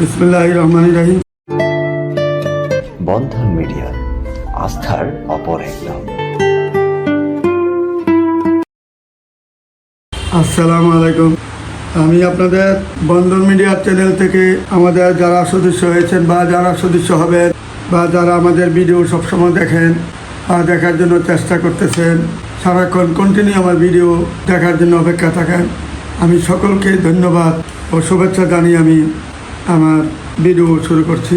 বিসমুল্লাহ রহমান রাহিম। বন্ধন মিডিয়া আস্থার অপর এক নাম। আসসালামু আলাইকুম আমি আপনাদের বন্ধন মিডিয়া চ্যানেল থেকে আমাদের যারা সদস্য হয়েছেন বা যারা সদস্য হবেন বা যারা আমাদের ভিডিও সবসময় দেখেন বা দেখার জন্য চেষ্টা করতেছেন সারাক্ষণ কন্টিনিউ আমার ভিডিও দেখার জন্য অপেক্ষা থাকেন। আমি সকলকে ধন্যবাদ ও শুভেচ্ছা জানিয়ে আমি আমার ভিডিও শুরু করছি।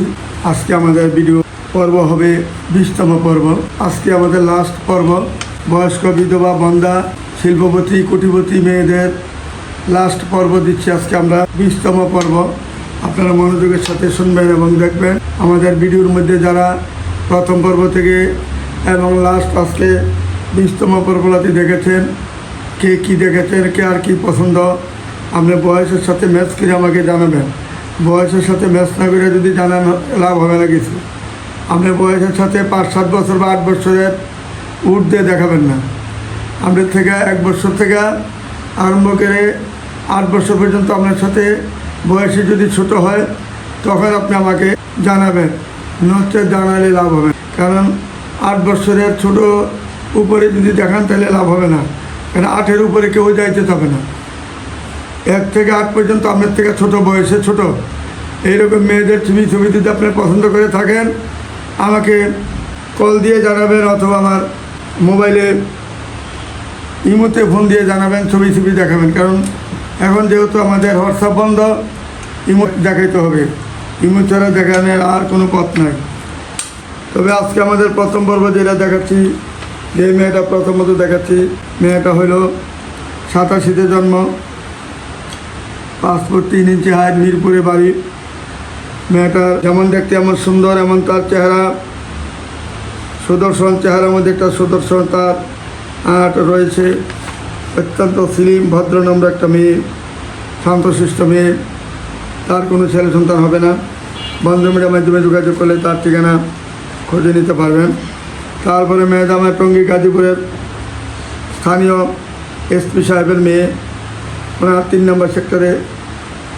আজকে আমাদের ভিডিও পর্ব হবে বিশতম পর্ব। আজকে আমাদের লাস্ট পর্ব। বয়স্ক বিধবা, বন্দা, শিল্পপতি কোটিপতি মেয়েদের লাস্ট পর্ব দিচ্ছি আজকে আমরা। বিশতম পর্ব। আপনারা মনোযোগের সাথে শুনবেন এবং দেখবেন। আমাদের ভিডিওর মধ্যে যারা প্রথম পর্ব থেকে এবং লাস্ট আজকে বিশতম পর্বলাতে দেখেছেন, কে কি দেখেছেন, কে আর কি পছন্দ, আপনি বয়সের সাথে ম্যাচ করে আমাকে জানাবেন। বয়সের সাথে ম্যাচ না করে যদি জানান লাভ হবে না কিছু। আপনি বয়সের সাথে পাঁচ, সাত বছর বা আট বছরের ঊর্ধ্বে দেখাবেন না। আপনার থেকে এক বছর থেকে আরম্ভ করে আট বছর পর্যন্ত আপনার সাথে বয়সে যদি ছোট হয়, তখন আপনি আমাকে জানাবেন। নচ্ছে জানালে লাভ হবে কারণ আট বছরের ছোট উপরে যদি দেখান, তাহলে লাভ হবে না। কারণ আটের উপরে কেউ যাইতে যাবে না। এক থেকে আট পর্যন্ত আপনার থেকে ছোট, বয়সে ছোট। এইরকম মেয়েদের ছবি ছবি যদি আপনি পছন্দ করে থাকেন, আমাকে কল দিয়ে জানাবেন অথবা আমার মোবাইলে ইমোতে ফোন দিয়ে জানাবেন, ছবি ছবি দেখাবেন। কারণ এখন যেহেতু আমাদের হোয়াটসঅ্যাপ বন্ধ, ইমো দেখাইতে হবে। ইমো ছাড়া দেখানোর আর কোনো পথ নাই। তবে আজকে আমাদের প্রথম পর্ব যেটা দেখাচ্ছি, যে মেয়েটা প্রথমত দেখাচ্ছি, মেয়েটা হলো সাতাশিতে জন্ম পাসপোর্ট তিন ইঞ্চি হাইট মিরপুরে বাড়ি। মেয়েটা যেমন দেখতে এমন সুন্দর, এমন তার চেহারা, সুদর্শন চেহারার মধ্যে একটা সুদর্শন তার। আর্ট রয়েছে অত্যন্ত স্লিম ভদ্রনম্র একটা মেয়ে, শান্তশিষ্ট মেয়ে। তার কোনো ছেলে সন্তান হবে না। বন্ধু মিডিয়ার মাধ্যমে যোগাযোগ করলে তার ঠিকানা খুঁজে নিতে পারবেন। তারপরে মেয়েদামা টঙ্গী গাজীপুরের স্থানীয় এসপি সাহেবের মেয়ে। ওনার তিন নম্বর সেক্টরে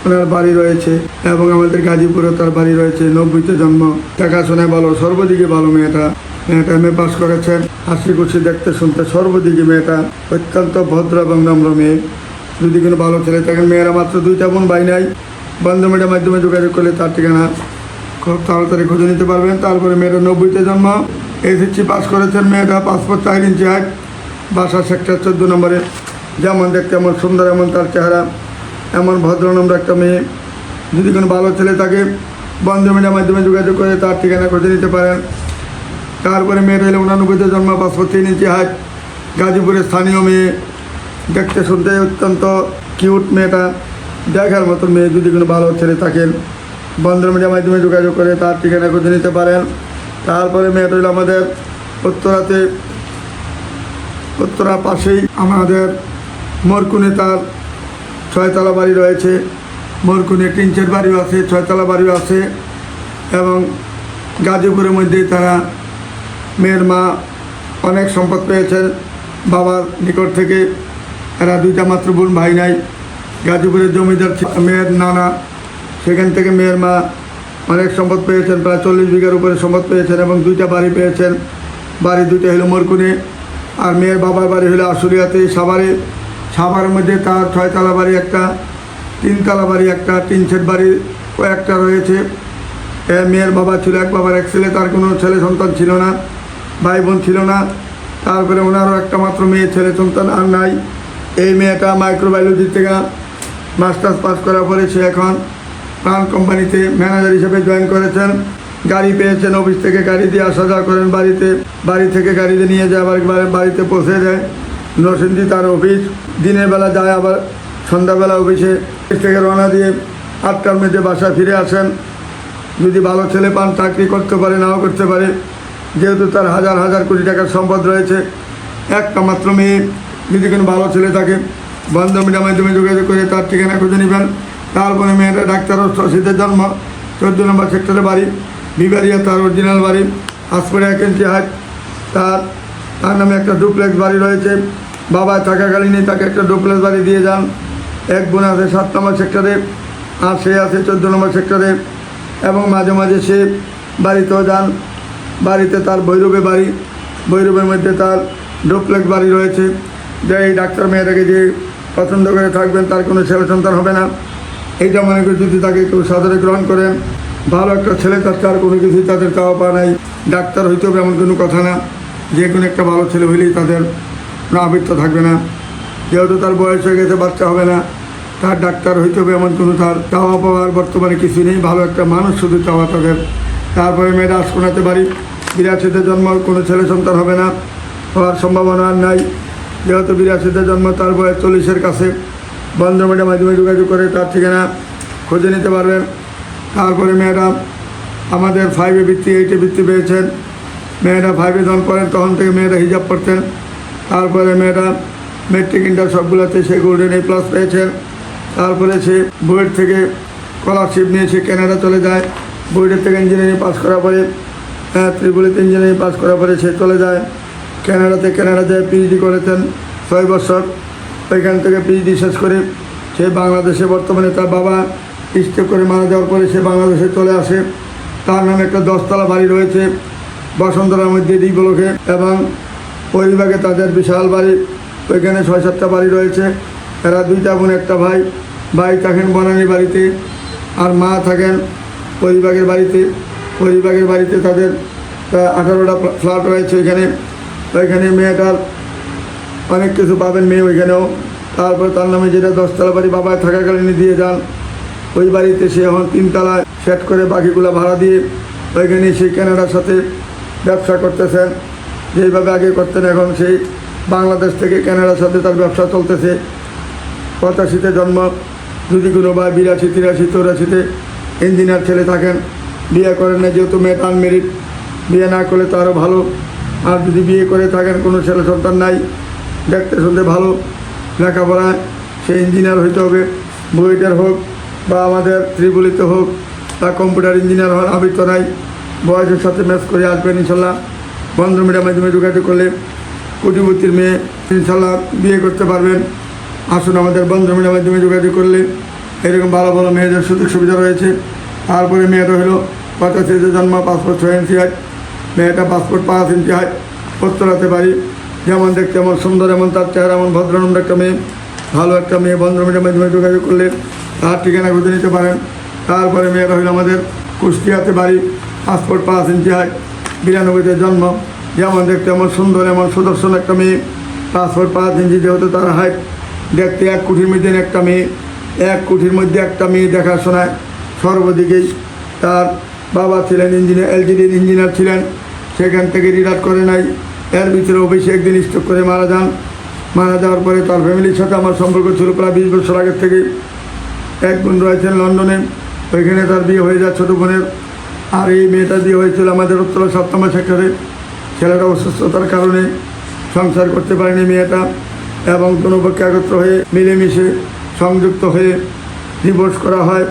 ওনার বাড়ি রয়েছে এবং আমাদের গাজীপুরে তার বাড়ি রয়েছে। নব্বইতে জন্ম। দেখাশোনায় ভালো, সর্বদিকে ভালো মেয়েটা। মেয়েটা এম এ পাস করেছেন। হাসি খুশি দেখতে শুনতে সর্বদিকে মেয়েটা। অত্যন্ত ভদ্র এবং নম্র মেয়ে। যদি কোনো ভালো ছেলে থাকেন মেয়েরা মাত্র দুইটা বোন ভাই নাই। বন্ধু মেয়েটার মাধ্যমে যোগাযোগ করলে তার ঠিকানা খুব তাড়াতাড়ি খুঁজে নিতে পারবেন। তারপরে মেয়েটা নব্বইতে জন্ম। এসএসসি পাস করেছেন মেয়েটা, পাসপোর্ট চার ইঞ্চি হাইট। বাসা সেক্টর চোদ্দ নম্বরে। যেমন দেখতে, এমন সুন্দর, এমন তার চেহারা। এমন ভদ্র ভদ্রনম্র একটা মেয়ে। যদি কোনো ভালো ছেলে থাকে বন্ধু মিডিয়ার মাধ্যমে যোগাযোগ করে তার ঠিকানা খুঁজে নিতে পারেন। তারপরে মেয়েটা হলো উনানব্বইতে জন্ম পাসপোর্ট তিন ইঞ্চি হাইট গাজীপুরের স্থানীয় মেয়ে। দেখতে শুনতে অত্যন্ত কিউট মেয়েটা। দেখার মতো মেয়ে যদি কোনো ভালো ছেলে থাকেন বন্ধুর মিডিয়ার মাধ্যমে যোগাযোগ করে তার ঠিকানা খুঁজে নিতে পারেন। তারপরে মেয়েটা হলো আমাদের উত্তরাতে উত্তরা পাশেই আমাদের মরকুনে তার ছয়তলা বাড়ি রয়েছে মরকুনে টিনচের বাড়িও আছে, ছয়তলা বাড়িও আছে এবং গাজীপুরের মধ্যে তারা মেয়ের মা অনেক সম্পদ পেয়েছেন। বাবার নিকট থেকে এরা দুইটা মাত্র বোন ভাই নাই। গাজীপুরের জমিদার মেয়ের নানা, সেখান থেকে মেয়ের মা অনেক সম্পদ পেয়েছেন, প্রায় চল্লিশ বিঘার উপরে সম্পদ পেয়েছেন এবং দুইটা বাড়ি পেয়েছেন। বাড়ি দুইটা হলো মরকুনে, আর মেয়ের বাবার বাড়ি হলো আশুলিয়াতে, সাভারে। সাভারের মধ্যে তার ছয়তলা বাড়ি একটা, তিনতলা বাড়ি একটা, তিন সেট বাড়ি কয়েকটা রয়েছে। মেয়ের বাবা ছিল, এক বাবার এক ছেলে, তার কোনো ছেলে সন্তান ছিল না, ভাই বোন ছিল না। তারপরে ওনারও একটা মাত্র মেয়ে, ছেলে সন্তান আর নাই। এই মেয়েটা মাইক্রোবায়োলজি থেকে মাস্টার্স পাস করার পরে সে এখন প্রাণ কোম্পানিতে ম্যানেজার হিসেবে জয়েন করেছেন। গাড়ি পেয়েছেন অফিস থেকে, গাড়ি দিয়ে আসা যাওয়া করেন বাড়িতে। বাড়ি থেকে গাড়িতে নিয়ে যায় আবার বাড়িতে পৌঁছে দেয়। নরসিংদী তার অফিস। দিনের বেলা যায়, আবার সন্ধ্যাবেলা অফিসে থেকে রওনা দিয়ে আটটার মধ্যে বাসায় ফিরে আসেন। যদি ভালো ছেলে পান, চাকরি করতে পারে, নাও করতে পারে। যেহেতু তার হাজার হাজার কোটি টাকার সম্পদ রয়েছে, একটা মাত্র মেয়ে, যদি কোনো ভালো ছেলে থাকে বন্ধ মিডিয়ার মাধ্যমে যোগাযোগ করে তার ঠিকানা খুঁজে নেবেন। তারপরে মেয়েটা ডাক্তার শশীদের জন্ম, চোদ্দ নম্বর সেক্টরে বাড়ি বিবারিয়া তার অরিজিনাল বাড়ি হাসপাতাল এক হাট। তার তার নামে একটা ডুপ্লেক্স বাড়ি রয়েছে। বাবা থাকাকালীনই তাকে একটা ডুপ্লেক্স বাড়ি দিয়ে যান। এক বোন আছে সাত নম্বর সেক্টরে আর সে আছে চোদ্দ নম্বর সেক্টরে এবং মাঝে মাঝে সে বাড়িতেও যান। বাড়িতে তার ভৈরবে বাড়ি। ভৈরবের মধ্যে তার ডুপ্লেক্স বাড়ি রয়েছে। যে এই ডাক্তার মেয়েটাকে যে পছন্দ করে থাকবেন, তার কোনো ছেলে সন্তান হবে না। এইটা মনে করি যদি তাকে কেউ সাদরে গ্রহণ করেন, ভালো একটা ছেলে তার কোনো কিছুই তাদের চাওয়া পাওয়া নাই। ডাক্তার হইতে হবে এমন কোনো কথা না। যে কোনো একটা ভালো ছেলে হলেই তাদের আবৃত্ত থাকবে না। যেহেতু তার বয়স হয়ে গেছে, বাচ্চা হবে না, তার ডাক্তার হইতে হবে এমন কোনো তার চাওয়া পাওয়ার বর্তমানে কিছু নেই। ভালো একটা মানুষ শুধু চাওয়া তাদের। তারপরে মেয়েরা শোনাতে পারি। বিরাশিতে জন্ম, কোনো ছেলে সন্তান হবে না হওয়ার সম্ভাবনা আর নাই। যেহেতু বিরাশিতে জন্ম, তার বয়স চল্লিশের কাছে। বন্ধ মেয়েটা মাধ্যমে যোগাযোগ করে তার ঠিকানা খুঁজে নিতে পারবেন। তারপরে মেয়েরা আমাদের ফাইভে বৃত্তি এইটে বৃত্তি পেয়েছেন। মেয়েরা ফাইভে যখন পড়েন তখন থেকে মেয়েরা হিজাব পড়তেন তারপরে মেয়েরা মেট্রিক ইন্টার সবগুলোতে সে গোল্ডেন এ প্লাস পেয়েছেন। তারপরে সে বুয়েট থেকে স্কলারশিপ নিয়ে সে কানাডা চলে যায়। বুয়েটের থেকে ইঞ্জিনিয়ারিং পাস করার পরে ত্রিপুলিতে ইঞ্জিনিয়ারিং পাস করার পরে সে চলে যায়। কানাডা যায় পিএইচডি করেছেন ছয় বছর। ওইখান থেকে পিএইচডি শেষ করে সে বাংলাদেশে বর্তমানে তার বাবা স্টেপ করে মারা যাওয়ার পরে সে বাংলাদেশে চলে আসে। তার নামে একটা দশতলা বাড়ি রয়েছে। বসন্তরার মধ্যে ডি ব্লকে এবং ওই বিভাগে তাদের বিশাল বাড়ি। ওইখানে ছয় সাতটা বাড়ি রয়েছে। এরা দুইটা বোন, একটা ভাই। ভাই থাকেন বনানী বাড়িতে আর মা থাকেন পরিবাগের বাড়িতে। পরিবাগের বাড়িতে তাদের আঠারোটা ফ্ল্যাট রয়েছে ওইখানে। ওইখানে মেয়েটার অনেক কিছু পাবেন মেয়ে ওইখানেও। তারপর তার নামে যেটা দশতলা বাড়ি বাবা থাকাকালীন দিয়ে যান। ওই বাড়িতে সে এখন তিনতলায় সেট করে বাকিগুলো ভাড়া দিয়ে ওইখানে সে কেনাডার সাথে ব্যবসা করতেছেন, যেইভাবে আগে করতেন, এখন সেই বাংলাদেশ থেকে কেনাডার সাথে তার ব্যবসা চলতেছে। পঁচাশিতে জন্ম যদি কোনো বা বিরাশি, তিরাশি, চৌরাশিতে ইঞ্জিনিয়ার ছেলে থাকেন। বিয়ে করেন না যেহেতু মেয়ে আনমেরিড, বিয়ে না করলে তো আরও ভালো। আর যদি বিয়ে করে থাকেন, কোনো ছেলে সন্তান নাই, দেখতে শুনতে ভালো, লেখাপড়ায় সে ইঞ্জিনিয়ার হইতে হবে। বুয়েটের হোক বা আমাদের ত্রিপুলিতে হোক, বা কম্পিউটার ইঞ্জিনিয়ার হওয়ার আবৃত্ত নাই। বয়সের সাথে ম্যাচ করে আসবেন ইনশাল্লাহ। বন্ধ মিডিয়ার মাধ্যমে যোগাযোগ করলে কোটিপতির মেয়ে ইনশাল্লাহ বিয়ে করতে পারবেন। আসুন আমাদের বন্ধ মিডিয়ার মাধ্যমে যোগাযোগ করলে এরকম ভালো ভালো মেয়েদের সুযোগ সুবিধা রয়েছে। তারপরে মেয়েটা হলো পঁচাশিতে জন্ম পাসপোর্ট ছয় ইঞ্চি হয় মেয়েটা পাসপোর্ট পাঁচ ইঞ্চি হয় উত্তরাতে পারি যেমন দেখতে এমন সুন্দর, এমন তার চেহারা, এমন ভদ্রনম্র একটা মেয়ে, ভালো একটা মেয়ে। বন্ধ মিডিয়ার মাধ্যমে যোগাযোগ করলে তার ঠিকানা খুঁজে নিতে পারেন। তারপরে মেয়েটা হলো আমাদের কুষ্টিয়াতে বাড়ি। পাসপোর্ট পাঁচ ইঞ্চি হয় বিরানব্বইতে জন্ম। যেমন দেখতে এমন সুন্দর, এমন সুদর্শন একটা মেয়ে। পাসপোর্ট পাঁচ ইঞ্চি যেহেতু তার হাইট, দেখতে এক কোটির মধ্যে একটা মেয়ে। এক কোটির মধ্যে একটা মেয়ে দেখাশোনায়। সর্বদিকেই তার বাবা ছিলেন ইঞ্জিনিয়ার এলজিডির ইঞ্জিনিয়ার ছিলেন। সেখান থেকে রিটায়ার করে নাই। এর ভিতরে অফিসে একদিন স্ট্রোক করে মারা যান। মারা যাওয়ার পরে তার ফ্যামিলির সাথে আমার সম্পর্ক ছিল প্রায় বিশ বছর আগের থেকে। এক বোন রয়েছেন লন্ডনে। ওইখানে তার বিয়ে হয়ে যায় ছোটো বোনের। আর এই মেয়েটা দিয়ে হয়েছিল আমাদের উত্তরা সপ্তম সেক্টরে। ছেলেটা অসুস্থতার কারণে সংসার করতে পারেনি মেয়েটা এবং কোনো পক্ষে একত্র হয়ে মিলেমিশে সংযুক্ত হয়ে ডিভোর্স করা হয়।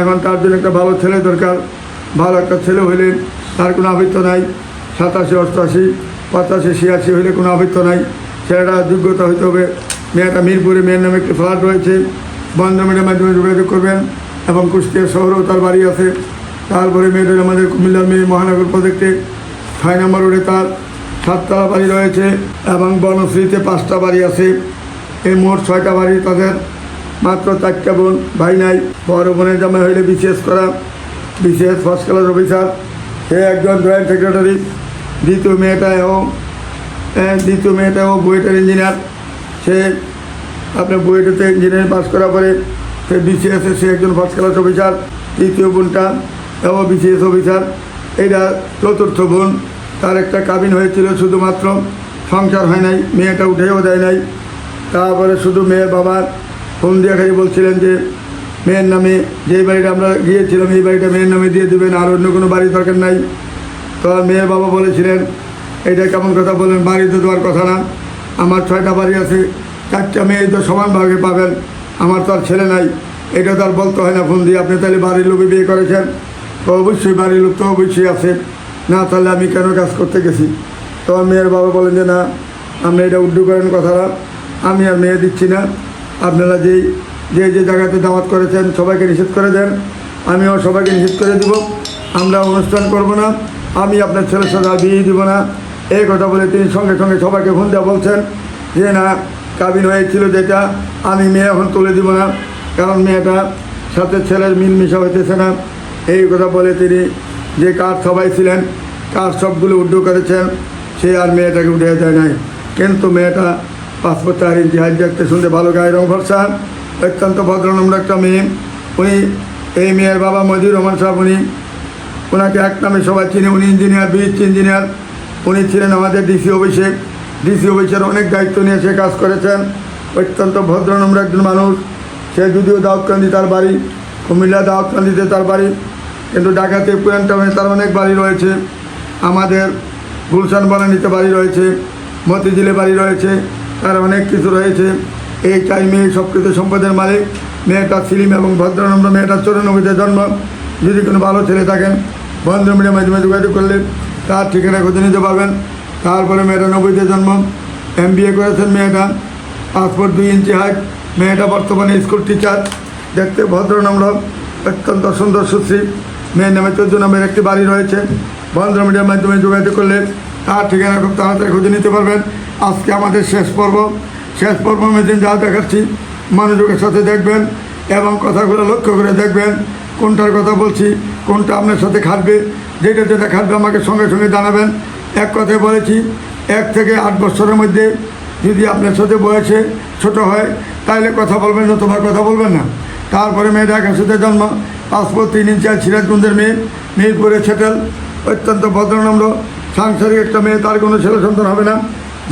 এখন তার জন্য একটা ভালো ছেলে দরকার। ভালো একটা ছেলে হইলে তার কোনো আবৃত্ত নাই। সাতাশি অষ্টআশি পঁচাশি, ছিয়াশি হইলে কোনো আবৃত্ত নাই। ছেলেটা যোগ্যতা হইতে হবে। মেয়েটা মিরপুরে মেয়ের নামে একটি ফ্ল্যাট রয়েছে। বন্ধ বন্ধমের মাধ্যমে যোগাযোগ করবেন এবং কুষ্টিয়া শহরেও তার বাড়ি আছে। তারপরে মেয়েদের আমাদের কুমিল্লার মেয়ে মহানগর প্রজেক্টে ছয় নম্বর রোডে তার সাততলা বাড়ি রয়েছে এবং বনশ্রীতে পাঁচটা বাড়ি আছে। এই মোট ছয়টা বাড়ি তাদের মাত্র চারটা বোন, ভাই নাই। বড় বোনের জামাই হইলে বিসিএস করা বিসিএস ফার্স্ট ক্লাস অফিসার সে একজন জয়েন্ট সেক্রেটারি দ্বিতীয় মেয়েটা এবং দ্বিতীয় মেয়েটা ও বুয়েটের ইঞ্জিনিয়ার সে আপনার বুয়েটেতে ইঞ্জিনিয়ারিং পাস করার পরে সে বিসিএসে সে একজন ফার্স্ট ক্লাস অফিসার তৃতীয় বোনটা এবং বিসিএস অফিসার এটা চতুর্থ বোন, তার একটা কাবিন হয়েছিল, শুধুমাত্র সংসার হয় নাই, মেয়েটা উঠেও দেয় নাই। তারপরে শুধু মেয়ের বাবার ফোন দিয়ে খালি বলছিলেন যে, মেয়ের নামে যেই বাড়িটা আমরা গিয়েছিলাম, এই বাড়িটা মেয়ের নামে দিয়ে দেবেন, আর অন্য কোনো বাড়ি দরকার নাই। তো মেয়ের বাবা বলেছিলেন, এটা কেমন কথা বলেন বাড়িতে দেওয়ার কথা না। আমার ছয়টা বাড়ি আছে, চারটা মেয়ে তো সমান ভাগে পাবেন, আমার তো আর ছেলে নাই, এটা তো আর বলতে হয় না ফোন দিয়ে। আপনি তাহলে বাড়ির লোকে বিয়ে করেছেন? অবশ্যই বাড়ির লোক তো অবশ্যই আছে। না, তাহলে আমি কেন কাজ করতে গেছি? তো মেয়ের বাবা বলেন যে, না আপনি এটা উড্ডু করেন কথাটা। আমি আর মেয়ে দিচ্ছি না। আপনারা যেই যে যে জায়গাতে দাওয়াত করেছেন, সবাইকে নিষেধ করে দেন। আমিও সবাইকে নিষেধ করে দিব। আমরা অনুষ্ঠান করব না। আমি আপনার ছেলের সাথে বিয়ে দিব না। এই কথা বলে তিনি সঙ্গে সঙ্গে সবাইকে ফোন দেওয়া বলছেন যে, না, কাবিন হয়েছিল যেটা, আমি মেয়ে এখন তুলে দিব না। কারণ মেয়েটা সাথে ছেলের মিলমিশা হইতেছে না। এই কথা বলে তিনি যে কার সবাই ছিলেন কার সবগুলো উড্ডু করেছেন, সে আর মেয়েটাকে উঠে যায় নাই। কিন্তু মেয়েটা পাসপোর্ট ইঞ্চি হাইট দেখতে শুনতে ভালো গায়ে রং ভরসা, অত্যন্ত ভদ্রনম্র একটা মেয়ে। উনি, এই মেয়ের বাবা মজির রহমান সাহেব, উনি ওনাকে এক নামে সবাই চিনি, উনি ইঞ্জিনিয়ার বিএসসি ইঞ্জিনিয়ার। উনি ছিলেন আমাদের ডিসি অফিসে। ডিসি অফিসের অনেক দায়িত্ব নিয়ে সে কাজ করেছেন। অত্যন্ত ভদ্রনম্র একজন মানুষ। সে যদিও দাউদকান্দি তার বাড়ি, কুমিল্লা দাউদকান্দিতে তার বাড়ি। কিন্তু ঢাকাতে পুরান টাউনে তার অনেক বাড়ি রয়েছে। আমাদের গুলশান বানানিতে বাড়ি রয়েছে, মতিঝিলে বাড়ি রয়েছে, তার অনেক কিছু রয়েছে। এই চাই সব কিছু সম্পদের মালিক, মেয়েটা সিলিম এবং ভদ্রনম্র মেয়েটার চৌরানব্বইতে জন্ম। যদি কোনো ভালো ছেলে থাকেন, বন্ধু মিডিয়ার মাধ্যমে যোগাযোগ করলে তার ঠিকানা খুঁজে নিতে পারবেন। তারপরে মেয়েটা নব্বইতে জন্ম। এম বি এ করেছেন মেয়েটা। পাসপোর্ট দুই ইঞ্চি হাইট। মেয়েটা বর্তমানে স্কুল টিচার। দেখতে ভদ্রনম্র, অত্যন্ত সুন্দর সুশ্রী। মেয়ের নামে চোদ্দ নম্বর একটি বাড়ি রয়েছে। বন্ধ মিডিয়ার মাধ্যমে যোগাযোগ করলে তার ঠিকানা খুব তাড়াতাড়ি খুঁজে নিতে পারবেন। আজকে আমাদের শেষ পর্ব। শেষ পর্ব মেদিন যা দেখাচ্ছি, মনোযোগের সাথে দেখবেন এবং কথাগুলো লক্ষ্য করে দেখবেন। কোনটার কথা বলছি, কোনটা আপনার সাথে খাটবে, যেটা যেটা খাটবে আমাকে সঙ্গে সঙ্গে জানাবেন। এক কথায় বলেছি, এক থেকে আট বছরের মধ্যে যদি আপনার সাথে বয়সে ছোট হয় তাহলে কথা বলবেন না, তোমার কথা বলবেন না। তারপরে মেয়েটা একের সাথে জন্ম পাসপোর্ট তিন ইঞ্চি আর সিরাজগঞ্জের মেয়ে মিরপুরে সেটেল অত্যন্ত ভদ্রনম্র, সাংসারিক একটা মেয়ে, তার কোনো ছেলে সন্তান হবে না।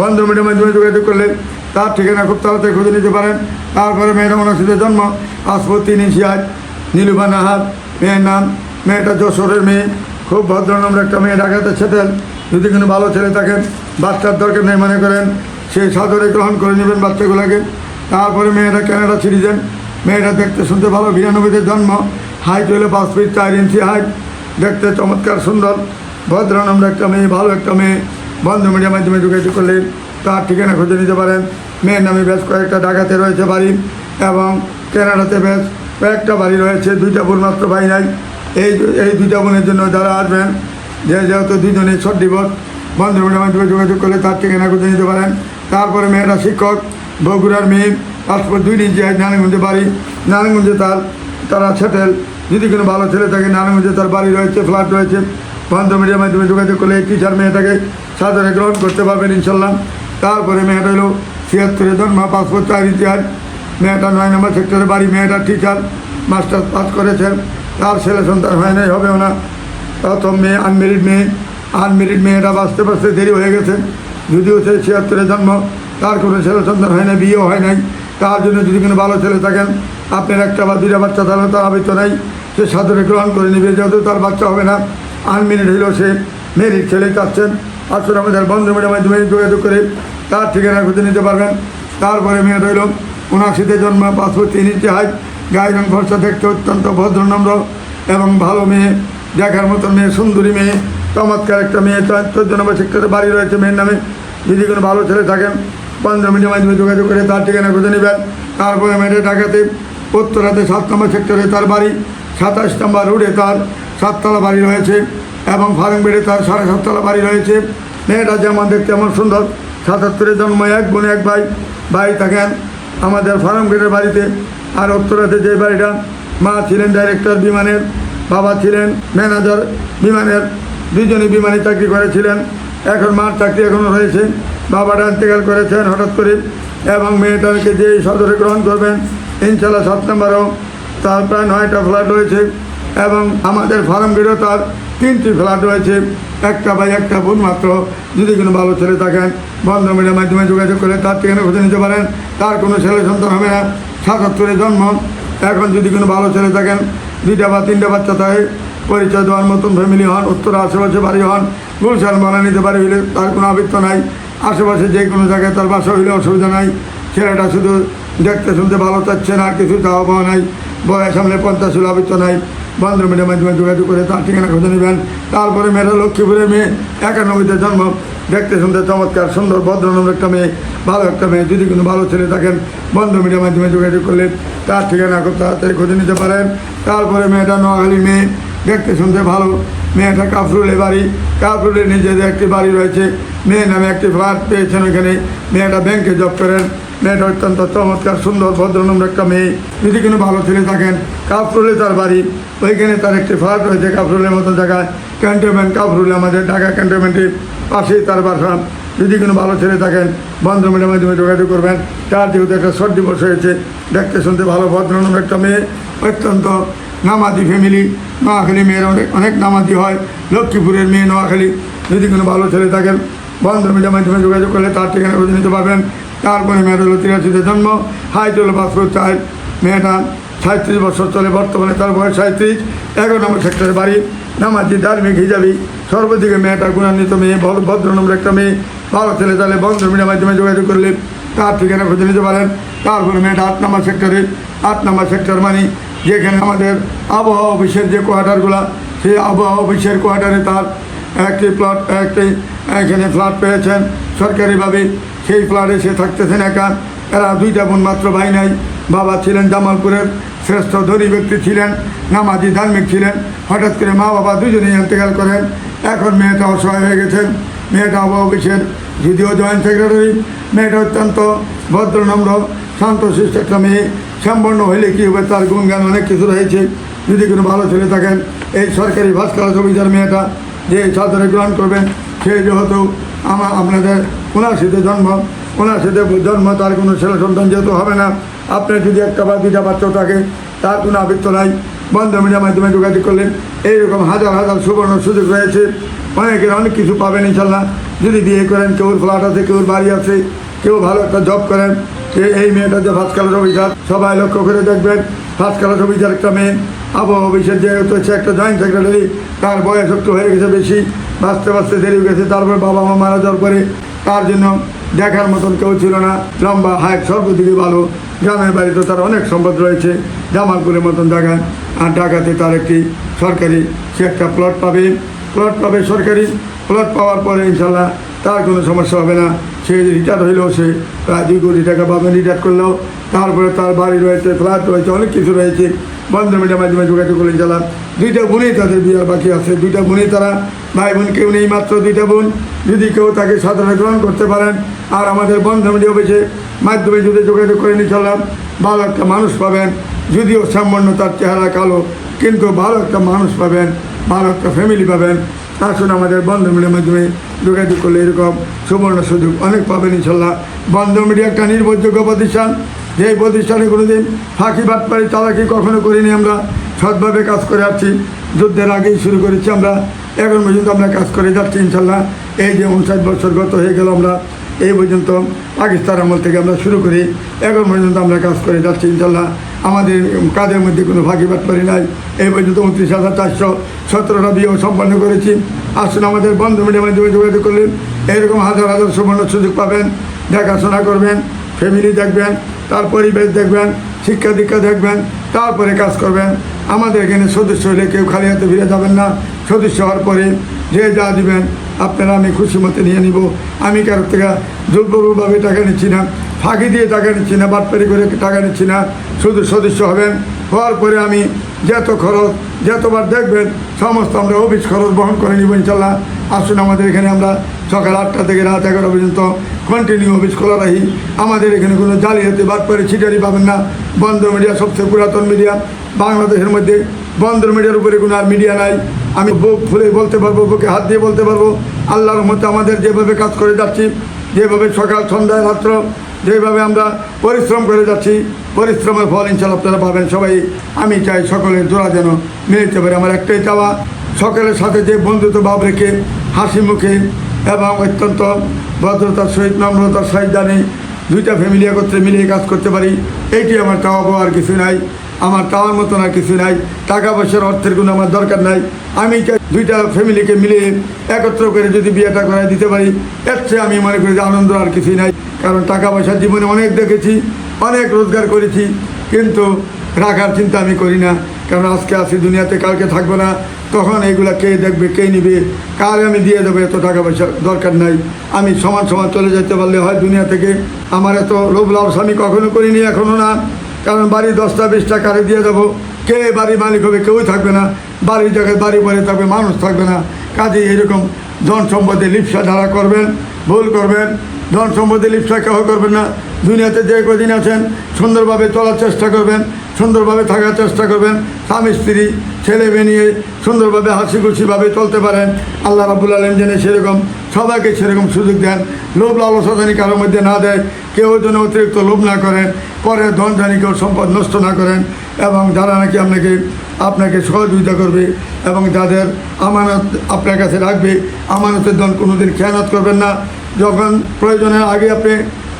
বন্ধু মিডিয়ার মাধ্যমে যোগাযোগ করলে তার ঠিকানা খুব তাড়াতাড়ি খুঁজে নিতে পারেন। তারপরে মেয়েটা ওনার জন্ম পাসপোর্ট তিন ইঞ্চি আজ নীলুবা নাহার, মেয়ের নাম মেয়েটা যশোরের মেয়ে। খুব ভদ্রনম্র একটা মেয়ে ঢাকাতে সেটেল যদি কোনো ভালো ছেলে থাকেন, বাচ্চার দরকার নেই মনে করেন সেই সাদরে গ্রহণ করে নেবেন বাচ্চাগুলোকে। তারপরে মেয়েটা ক্যানাডা সিটিজেন মেয়েটা দেখতে শুনতে ভালো, বিরানব্বইতে জন্ম। হাইট হলো পাঁচ ফিট চার ইঞ্চি হাইট। দেখতে চমৎকার সুন্দর। ভদ্রনম্র একটা মেয়ে, ভালো একটা মেয়ে। বন্ধ মিডিয়ার মাধ্যমে যোগাযোগ করলে তার ঠিকানা খুঁজে নিতে পারেন। মেয়ের নামে বেশ কয়েকটা ঢাকাতে রয়েছে বাড়ি এবং ক্যানাডাতে বেশ কয়েকটা বাড়ি রয়েছে। দুইটা বোন মাত্র ভাই নাই। এই এই দুইটা বোনের জন্য যারা আসবেন, যে যেহেতু দুজনে ছট দিবস, বন্ধ মিডিয়ার মাধ্যমে যোগাযোগ করলে তার ঠিকানা খুঁজে নিতে পারেন। তারপরে মেয়েরা শিক্ষক, বগুড়ার মেয়ে পাসপোর্ট দুই ইঞ্চি নারায়ণগঞ্জে বাড়ি। নারায়ণগঞ্জে তার, তারা সেটেল। যদি কোনো ভালো ছেলে থাকে, নারায়ণগঞ্জে তার বাড়ি রয়েছে ফ্ল্যাট রয়েছে বন্ধ মিডিয়ার মাধ্যমে যোগাযোগ করলে এই টিচার মেয়েটাকে সাদরে গ্রহণ করতে পারবেন ইনশাল্লাহ। তারপরে মেয়েটা হলো ছিয়াত্তরে জন্ম, পাসপোর্ট চার ইতিহাস। মেয়েটা নয় নম্বর সেক্টরে বাড়ি, মেয়েটা টিচার মাস্টার পাস করেছেন তার ছেলে সন্তান হয় নাই, হবেও না। প্রথম মেয়ে আনমেরিড মেয়ে। আনমেরিড মেয়েটা বাঁচতে বাঁচতে দেরি হয়ে গেছে। যদিও সে ছিয়াত্তরে জন্ম, তার কোনো ছেলে সন্তান হয় না বিয়েও হয় নাই। তার জন্য যদি কোনো ভালো ছেলে থাকেন আপনার একটা বা দুইটা বাচ্চা তাহলে তার আবৃত্ত নাই। সে সাদরে গ্রহণ করে নেবে, যেহেতু তার বাচ্চা হবে না। আনমেরিড হইলেও সে মেরিড ছেলে চাচ্ছেন আসলে আমাদের বন্ধু মাধ্যমে যোগাযোগ করে তার ঠিকানা খুঁজে নিতে পারবেন। তারপরে মেয়েটা হইল উনাশিতে জন্ম, পাসপোর্ট তিন ইঞ্চি হাইট গায়ে রং খরচা দেখতে অত্যন্ত ভদ্র ভদ্রনম্র এবং ভালো মেয়ে, দেখার মতো মেয়ে, সুন্দরী মেয়ে, চমৎকার একটা মেয়ে। চোদ্দ নম্বর সেক্টরে বাড়ি রয়েছে মেয়ের নামে। যদি কোনো ভালো ছেলে থাকেন পনেরো মিনিটের মাধ্যমে যোগাযোগ করে তার ঠিকানা খুঁজে নেবেন। তারপরে মেয়েটা ঢাকাতে উত্তরাতে সাত নম্বর সেক্টরে তার বাড়ি, সাতাশ নম্বর রোডে তার সাততলা বাড়ি রয়েছে এবং ফার্মবেড়ে তার সাড়ে সাততলা বাড়ি রয়েছে। মেয়েটা যেমন দেখতে এমন সুন্দর। সাতাত্তরে জন্ম এক বোন, এক ভাই। ভাই থাকেন আমাদের ফার্মগেটের বাড়িতে আর উত্তরাতে যে বাড়িটা, মা ছিলেন ডাইরেক্টর বিমানের, বাবা ছিলেন ম্যানেজার বিমানের, দুজনই বিমানে চাকরি করেছিলেন। এখন মার চাকরি এখনও রয়েছে বাবাটা ইন্তেকাল করেছেন হঠাৎ করে এবং মেয়েটাকে যে সদরে গ্রহণ করবেন ইনশাল্লাহ সাত নম্বরেও তার প্রায় নয়টা ফ্ল্যাট রয়েছে এবং আমাদের ফার্ম গেটেও তার তিনটি ফ্ল্যাট রয়েছে, একটা বা একটা বোন মাত্র। যদি কোনো ভালো ছেলে থাকেন, বন্ধ মিডিয়ার মাধ্যমে যোগাযোগ করে তার ঠিকানা খুঁজে নিতে পারেন। তার কোনো ছেলে সন্তান হবে না, সাতাত্তরে জন্ম। এখন যদি কোনো ভালো ছেলে থাকেন, দুইটা বা তিনটা বাচ্চা থাকে পরিচয় দেওয়ার মতন ফ্যামিলি হন, উত্তর আশেপাশে বাড়ি হন, গুলশান বানা নিতে পারি হইলে তার কোনো আবৃত্ত নাই। আশেপাশে যে কোনো জায়গায় তার বাসা হইলে অসুবিধা নাই। ছেলেটা শুধু দেখতে শুনতে ভালো চাচ্ছে না কিছু চাওয়া পাওয়া নাই। বয়স সামনে পঞ্চাশ আবৃত্ত নাই। বন্ধু মিডিয়ার মাধ্যমে যোগাযোগ করে তার ঠিকানা খুঁজে নেবেন। তারপরে মেয়েটা লক্ষ্মীপুরের মেয়ে, একানব্বইতে জন্ম। দেখতে শুনতে চমৎকার, সুন্দর ভদ্রনম একটা মেয়ে, ভালো একটা মেয়ে। যদি কোনো ভালো ছেলে থাকেন বন্ধু মিডিয়ার মাধ্যমে যোগাযোগ করলে তার ঠিকানা খুব তাড়াতাড়ি খুঁজে নিতে পারেন। তারপরে মেয়েটা নোয়াখালী মেয়ে, দেখতে শুনতে ভালো। মেয়েটা কাফরুলের বাড়ি। কাফরুলের নিজেদের একটি বাড়ি রয়েছে। মেয়ে নামে একটি ফ্ল্যাট পেয়েছেন ওইখানে। মেয়েটা ব্যাংকে জব করেন। মেয়েটা অত্যন্ত চমৎকার, সুন্দর, ভদ্রনম্র একটা মেয়ে। যদি কোনো ভালো ছেলে থাকেন, কাফরুলে তার বাড়ি। ওইখানে তার একটি ফ্ল্যাট রয়েছে কাফরুলের মতো জায়গায়। ক্যান্টনমেন্ট, কাফরুল আমাদের ঢাকা ক্যান্টনমেন্টের পাশেই তার বাসা। যদি কোনো ভালো ছেলে থাকেন বন্ধ মিলের মাধ্যমে যোগাযোগ করবেন। তার যেহেতু একটা শর্ট দিবস হয়েছে, দেখতে শুনতে ভালো, ভদ্রনম্র একটা মেয়ে। অত্যন্ত নামাদি ফ্যামিলি নোয়াখালী মেয়ের অনেক অনেক নামাদি হয়। লক্ষ্মীপুরের মেয়ে নোয়াখালী। যদি কোনো ভালো ছেলে থাকেন বন্ধ মিডিয়ার মাধ্যমে যোগাযোগ করলে তার ঠিকানা খুঁজে নিতে পারবেন। তারপরে মেয়েটা হলো তিরাশিতে জন্ম, হাইট হলো পাঁচশো চার। মেয়েটা সাঁত্রিশ বছর চলে, বর্তমানে তার বয়স সাঁত্রিশ। এগারো নম্বর সেক্টরের বাড়ি, নামাজি ধার্মিক হিসাবি সর্বদিকে মেয়েটা গুণান্বিত মেয়ে, ভদ্র ভদ্রনম্র একটা মেয়ে। ভালো ছেলে তাহলে বন্ধ মিডিয়ার মাধ্যমে যোগাযোগ করলে তার ঠিকানা খুঁজে নিতে পারেন। তারপরে মেয়েটা আট নম্বর সেক্টরে, আট নম্বর সেক্টর মানে যেখানে আমাদের আবহাওয়া অফিসের যে কোয়ার্টারগুলো, সেই আবহাওয়া অফিসের কোয়ার্টারে তার একটি প্লট একটি, এখানে ফ্ল্যাট পেয়েছেন। সরকারিভাবে সেই ফ্ল্যাটে সে থাকতেছেন একা এরা দুইটা বোন মাত্র ভাই নাই। বাবা ছিলেন জামালপুরের শ্রেষ্ঠ ধনী ব্যক্তি ছিলেন, নামাজি ধার্মিক ছিলেন। হঠাৎ করে মা বাবা দুজনেই ইন্তেকাল করেন। এখন মেয়েটা অসহায় হয়ে গেছেন। মেয়েটা আবহাওয়া অফিসের যদিও জয়েন্ট সেক্রেটারি মেয়েটা অত্যন্ত ভদ্রনম্র শান্তশিষ্ট একটা মেয়ে। সম্পন্ন হইলে কী হবে? তার গুণগান অনেক কিছু রয়েছে। যদি কোনো ভালো ছেলে থাকেন, এই সরকারি ভাস্কর অফিসার মেয়েটা যে ছাত্রে গ্রহণ করবেন, সে যেহেতু আমার আপনাদের উনাশিতে জন্ম উনাশিতে জন্ম, তার কোনো ছেলে সন্তান যেহেতু হবে না, আপনার যদি একটা বা দুটা বাচ্চা থাকে, তার কোনো আবৃত্ত নাই, বন্ধ মিডিয়ার মাধ্যমে যোগাযোগ করলেন। এইরকম হাজার হাজার সুবর্ণ সুযোগ রয়েছে। অনেকের অনেক কিছু পাবেন ইনশাল্লাহ যদি বিয়ে করেন কেউ ফ্ল্যাট আছে কেউ বাড়ি আছে, কেউ ভালো একটা জব করেন যে এই মেয়েটা যে ফার্স্ট ক্লাস অফিসার সবাই লক্ষ্য করে দেখবেন ফার্স্ট ক্লাস অফিসার একটা মেয়ে আবহাওয়া অফিসের যেহেতু হচ্ছে একটা জয়েন্ট সেক্রেটারি তার বয়স একটু হয়ে গেছে বেশি। বাঁচতে বাঁচতে দেরি গেছে। তারপরে বাবা মা মারা যাওয়ার পরে তার জন্য দেখার মতন কেউ ছিল না। লম্বা হাইট, সর্বদিকে ভালো। গ্রামের বাড়িতে তার অনেক সম্পদ রয়েছে। জামালপুরের মতন জায়গায় আর ঢাকাতে তার একটি সরকারি সে একটা প্লট পাবে। প্লট পাবে সরকারি। প্লট পাওয়ার পরে ইনশাল্লাহ তার কোনো সমস্যা হবে না। সে রিটায়ার হইলেও সে প্রায় দুই কোটি টাকা পাবে রিটায়ার করলেও তারপরে তার বাড়ি রয়েছে ফ্ল্যাট রয়েছে, অনেক কিছু রয়েছে। বন্ধ মিডিয়ার মাধ্যমে যোগাযোগ করলেন চালান দুইটা বোনেই তাদের বিয়ার বাকি আছে। দুইটা বোনেই তারা ভাই বোন, কেউ নেই, মাত্র দুইটা বোন। যদি কেউ তাকে সাধারণ গ্রহণ করতে পারেন, আর আমাদের বন্ধ মিডিয়া অফিসে মাধ্যমে যদি যোগাযোগ করে নিয়ে চললাম ভালো একটা মানুষ পাবেন। যদিও সামান্য তার চেহারা কালো, কিন্তু ভালো একটা মানুষ পাবেন, ভালো একটা ফ্যামিলি পাবেন। আসুন আমাদের বন্ধ মিডিয়ার মাধ্যমে যোগাযোগ করলে এরকম সুবর্ণ সুযোগ অনেক পাবেন ইনশাল্লাহ বন্ধ মিডিয়া একটা নির্ভরযোগ্য প্রতিষ্ঠান যে প্রতিষ্ঠানে কোনোদিন ফাঁকি বাটপাড়ি চালাকি কখনো করিনি আমরা। সৎভাবে কাজ করে আসছি। যুদ্ধের আগেই শুরু করেছি আমরা। এখন পর্যন্ত আমরা কাজ করে যাচ্ছি, ইনশাল্লাহ। এই যে উনষাট বছর গত হয়ে গেল আমরা, এই পর্যন্ত পাকিস্তান আমল থেকে আমরা শুরু করি। এখন পর্যন্ত আমরা কাজ করে যাচ্ছি, ইনশাল্লাহ। আমাদের কাজের মধ্যে কোনো ফাঁকি বাটপাড়ি নাই। এই পর্যন্ত উনত্রিশ হাজার চারশো সতেরোটা বিয়েও সম্পন্ন করেছি। আসুন আমাদের বন্ধু মিডিয়ার মাধ্যমে যোগাযোগ করলেন এরকম হাজার হাজার সুবর্ণ সুযোগ পাবেন। দেখাশোনা করবেন ফ্যামিলি দেখবেন, তার পরিবেশ দেখবেন, শিক্ষা দীক্ষা দেখবেন, তারপরে কাজ করবেন। আমাদের এখানে সদস্য হলে কেউ খালি হাতে ফিরে যাবেন না। সদস্য হওয়ার পরে যে যা দিবেন, আপনারা আমি খুশি মতো নিয়ে নিব। আমি কারোর থেকে জোরপূর্বকভাবে টাকা নিচ্ছি না, ফাঁকি দিয়ে টাকা নিচ্ছি না, বাটপারি করে টাকা নিচ্ছি না, শুধু সদস্য হবেন। হওয়ার পরে আমি যত খরচ, যতবার দেখবেন, সমস্ত আমরা অফিস খরচ বহন করে নিব ইনশাল্লাহ। আসুন আমাদের এখানে আমরা সকাল আটটা থেকে রাত এগারো পর্যন্ত কন্টিনিউ অফিস খোলা রাখি। আমাদের এখানে কোনো জালিয়াতি, বাটপারি, ছিটারি পাবেন না। বন্ধ মিডিয়া সবচেয়ে পুরাতন মিডিয়া। বাংলাদেশের মধ্যে বন্ধ মিডিয়ার উপরে কোনো আর মিডিয়া নাই। আমি বুক ফুলে বলতে পারব, বুকে হাত দিয়ে বলতে পারব, আল্লাহর মতো আমাদের যেভাবে কাজ করে যাচ্ছি, যেভাবে সকাল সন্ধ্যায় রাত্র, যেভাবে আমরা পরিশ্রম করে যাচ্ছি, পরিশ্রমের ফল ইনশাল্লাহ আপনারা পাবেন। সবাই, আমি চাই সকলের জোড়া যেন মিলতে পারে আমার একটাই চাওয়া, সকলের সাথে যে বন্ধুত্ব ভাব রেখে, হাসি মুখে এবং অত্যন্ত ভদ্রতার সহিত, নম্রতার সহিত জানি দুইটা ফ্যামিলি একত্রে মিলিয়ে কাজ করতে পারি, এইটি আমার চাওয়া পাওয়ার কিছু নাই। আমার চাওয়ার মতন আর কিছু নাই, টাকা পয়সার অর্থের কোনো আমার দরকার নাই। আমি দুইটা ফ্যামিলিকে মিলে একত্র করে যদি বিয়েটা করাই দিতে পারি, এর চেয়ে আমি মনে করি যে আনন্দ আর কিছুই নাই। কারণ টাকা পয়সার জীবনে অনেক দেখেছি, অনেক রোজগার করেছি, কিন্তু রাখার চিন্তা আমি করি না। কারণ আজকে আসি দুনিয়াতে, কালকে থাকব না। তখন এইগুলা কে দেখবে, কে নিবে? কার আমি দিয়ে দেবো, এত টাকা পয়সা দরকার নাই। আমি সমান সমান চলে যেতে পারলে হয় দুনিয়া থেকে। আমার এত লোভ লাভ আমি কখনো করিনি, এখনও না। কারণ বাড়ি দশটা, বিশটা কারে দিয়ে দেবো কে বাড়ি মালিক হবে, কেউই থাকবে না। বাড়ির জায়গায় বাড়ি বাড়ি থাকবে, মানুষ থাকবে না। কাজে এরকম ধন সম্পদে লিপসা ধারা করবেন, ভুল করবেন। ধন সম্পদে লিপসা কেউ করবেন না। দুনিয়াতে যে কদিন আছেন, সুন্দরভাবে চলার চেষ্টা করবেন। সুন্দরভাবে থাকার চেষ্টা করবেন। স্বামী, স্ত্রী, ছেলে মেয়ে নিয়ে সুন্দরভাবে হাসি খুশিভাবে চলতে পারেন। আল্লাহ রাবুল আলম যেন সেরকম সবাইকে সেরকম সুযোগ দেন। লোভ, লালসা জানি কারোর মধ্যে না দেয়, কেউ যেন অতিরিক্ত লোভ না করেন পরে ধন জানি কেউ সম্পদ নষ্ট না করেন এবং যারা নাকি আপনাকে আপনাকে সহযোগিতা করবে এবং যাদের আমানত আপনার কাছে রাখবে, আমানতের ধন কোনোদিন খেয়ানত করবেন না। যখন প্রয়োজনের আগে আপনি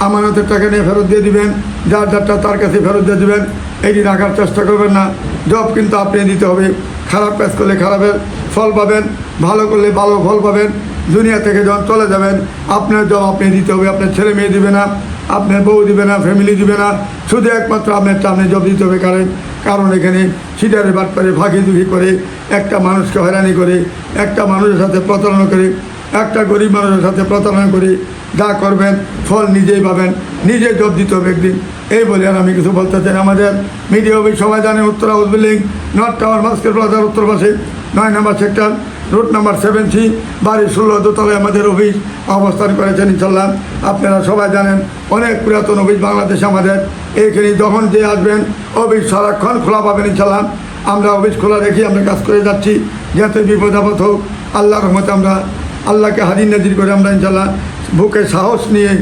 আমানতের টাকা নিয়ে ফেরত দিয়ে দিবেন, যার যারটা তার কাছে ফেরত দিয়ে দিবেন, এটি রাখার চেষ্টা করবেন না। জব কিন্তু আপনি দিতে হবে। খারাপ কাজ করলে খারাপের ফল পাবেন, ভালো করলে ভালো ফল পাবেন, দুনিয়া থেকে যখন চলে যাবেন, আপনার জব আপনি দিতে হবে। আপনার ছেলে মেয়ে দিবে না, আপনার বউ দিবে না ফ্যামিলি দিবে না। শুধু একমাত্র আপনার আপনি জব দিতে হবে। কারণ কারণ এখানে সিটারে বাট করে ফাঁকি দুঃখি করে, একটা মানুষকে হয়রানি করে, একটা মানুষের সাথে প্রতারণা করে, একটা গরিব মানুষের সাথে প্রতারণা করে যা করবেন, ফল নিজেই পাবেন নিজে জব দিতে হবে একদিন। এই বলে আর আমি কিছু বলতে চাই আমাদের মিডিয়া অফিস সবাই জানে উত্তর হাউস বিল্ডিং নর্থ টাওয়ার মাস্কের প্লাজার উত্তর পাশে নয় নম্বর sector route number seven three বাড়ির ষোলো দোতলায় আমাদের অফিস অবস্থান করেছেন ইনশাল্লাহ আপনারা সবাই জানেন, অনেক পুরাতন অফিস বাংলাদেশে আমাদের। এইখানে যখন যে আসবেন অফিস সারাক্ষণ খোলা পাবেন ইনশাল্লাহ আমরা অফিস খোলা রেখে আমরা কাজ করে যাচ্ছি। যাতে বিপদ আপদ হোক, আল্লাহর রহমতে আমরা, আল্লাহকে হাজির নাজির করে আমরা ইনশাল্লাহ বুকে সাহস নিয়ে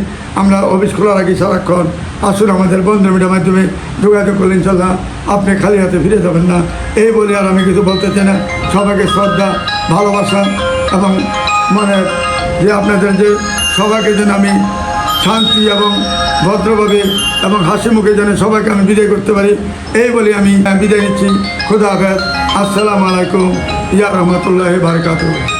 আমরা অফিস খোলা রাখি সারাক্ষণ আসুন আমাদের বন্ধু মিডিয়ার মাধ্যমে যোগাযোগ করলে ইনশাল্লাহ আপনি খালি হাতে ফিরে যাবেন না। এই বলে আর আমি কিছু বলতে চাই না। সবাইকে শ্রদ্ধা, ভালোবাসা এবং মানে যে আপনাদের যে সবাইকে যেন আমি শান্তি এবং ভদ্রভাবে এবং হাসি মুখে যেন সবাইকে আমি বিদায় করতে পারি, এই বলে আমি বিদায় নিচ্ছি। খুদা হাফেজ। আসসালামু আলাইকুম। ইয়া রহমতুল্লাহ বারকাতুহ।